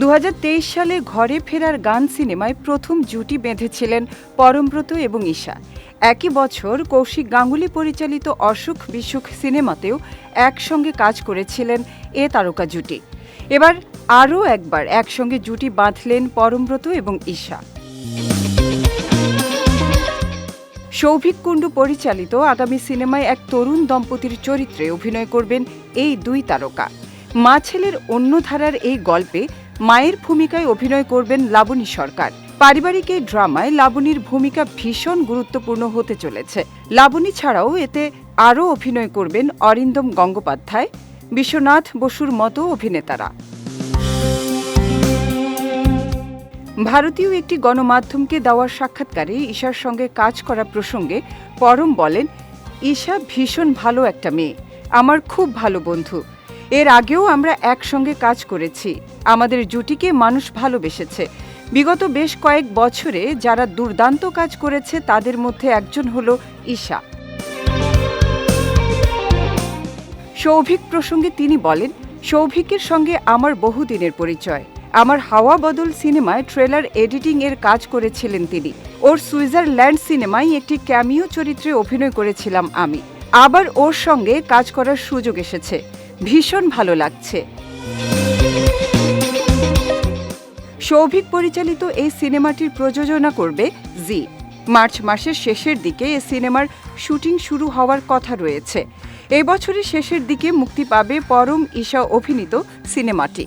দু হাজার তেইশ সালে ঘরে ফেরার গান সিনেমায় প্রথম জুটি বেঁধেছিলেন পরমব্রত এবং ঈশা। একই বছর কৌশিক গাঙ্গুলি পরিচালিত অসুখ বিসুখ সিনেমাতেও একসঙ্গে কাজ করেছিলেন এ তারকা জুটি। এবার আরও একবার একসঙ্গে জুটি বাঁধলেন পরমব্রত এবং ঈশা। সৌভিক কুণ্ডু পরিচালিত আগামী সিনেমায় এক তরুণ দম্পতির চরিত্রে অভিনয় করবেন এই দুই তারকা। মা ছেলের অন্য ধারার এই গল্পে মায়ের ভূমিকায় অভিনয় করবেন লাবণী সরকার। পারিবারিক এই ড্রামায় লাবণীর ভূমিকা ভীষণ গুরুত্বপূর্ণ হতে চলেছে। লাবণী ছাড়াও এতে আরও অভিনয় করবেন অরিন্দম গঙ্গোপাধ্যায়, বিশ্বনাথ বসুর মতো অভিনেতারা। ভারতীয় একটি গণমাধ্যমকে দেওয়ার সাক্ষাৎকারে ঈশার সঙ্গে কাজ করা প্রসঙ্গে পরম বলেন, ঈশা ভীষণ ভালো একটা মেয়ে। আমার খুব ভালো বন্ধু। এর আগেও আমরা একসঙ্গে কাজ করেছি। আমাদের জুটিকে মানুষ ভালোবেসেছে। বিগত বেশ কয়েক বছরে যারা দুর্দান্ত কাজ করেছে, তাদের মধ্যে একজন হল ঈশা। সৌভিক প্রসঙ্গে তিনি বলেন সৌভিকের সঙ্গে আমার বহুদিনের পরিচয়। আমার হাওয়া বদল সিনেমায় ট্রেলার এডিটিং এর কাজ করেছিলেন তিনি। ওর সুইজারল্যান্ড সিনেমায় একটি ক্যামিও চরিত্রে অভিনয় করেছিলাম আমি। আবার ওর সঙ্গে কাজ করার সুযোগ এসেছে। ভীষণ ভালো লাগছে। সৌভিক পরিচালিত এই সিনেমাটির প্রযোজনা করবে জি। মার্চ মাসের শেষের দিকে এ সিনেমার শুটিং শুরু হওয়ার কথা রয়েছে। এ বছরের শেষের দিকে মুক্তি পাবে পরম ঈশা অভিনীত সিনেমাটি।